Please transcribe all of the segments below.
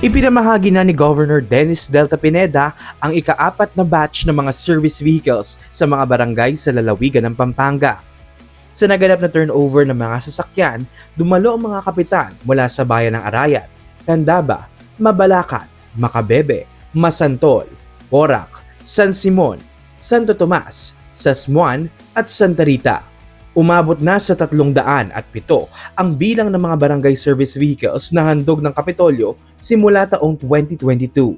Ipinamahagi na ni Governor Dennis Delta Pineda ang ikaapat na batch ng mga service vehicles sa mga barangay sa lalawigan ng Pampanga. Sa naganap na turnover ng mga sasakyan, dumalo ang mga kapitan mula sa bayan ng Arayat, Tandaba, Mabalacat, Macabebe, Masantol, Porac, San Simon, Santo Tomas, Sasmuan at Santa Rita. Umabot na sa 307 ang bilang ng mga barangay service vehicles na handog ng Kapitolyo simula taong 2022.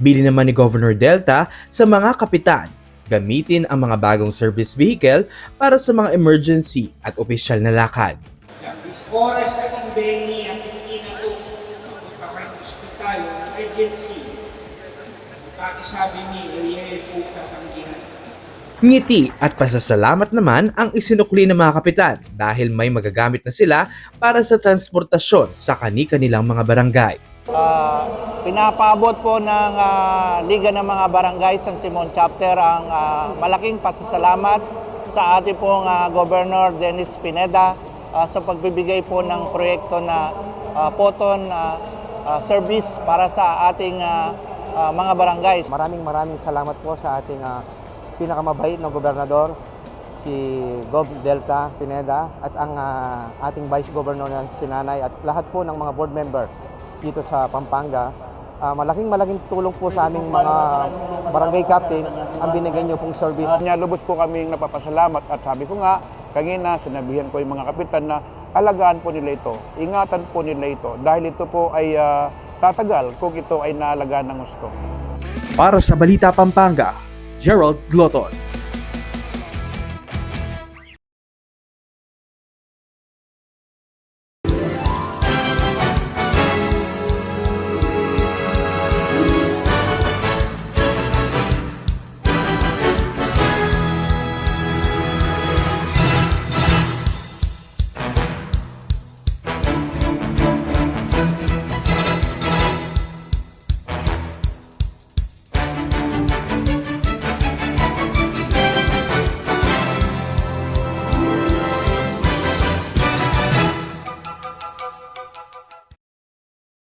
Bili naman ni Governor Delta sa mga kapitan gamitin ang mga bagong service vehicle para sa mga emergency at opisyal na lakad. Bis oras ating Benny at hindi na ito mapunta kayo ospital emergency. Pakisabi ni Gabriel po tatanggihan. Ngiti at pasasalamat naman ang isinukli ng mga kapitan dahil may magagamit na sila para sa transportasyon sa kani-kanilang mga barangay. Ah, pinapaabot po ng ah, Liga ng mga Barangay San Simon Chapter ang ah, malaking pasasalamat sa ating pong ah, Governor Dennis Pineda ah, sa pagbibigay po ng proyekto na ah, Poton ah, ah, service para sa ating ah, ah, mga barangay. Maraming maraming salamat po sa ating ah, pinakamabait na gobernador, si Gov. Delta Pineda, at ang ah, ating Vice Governor na si Nanay, at lahat po ng mga board member dito sa Pampanga. Ah, malaking malaking tulong po sa aming mga barangay captain ang binigay niyo pong service. Kanya lubos po kaming napapasalamat at sabi ko nga, kanina sinabihan ko yung mga kapitan na alagaan po nila ito, ingatan po nila ito dahil ito po ay ah, tatagal kung ito ay naalagaan ng gusto. Para sa Balita Pampanga, Gerald Gloton.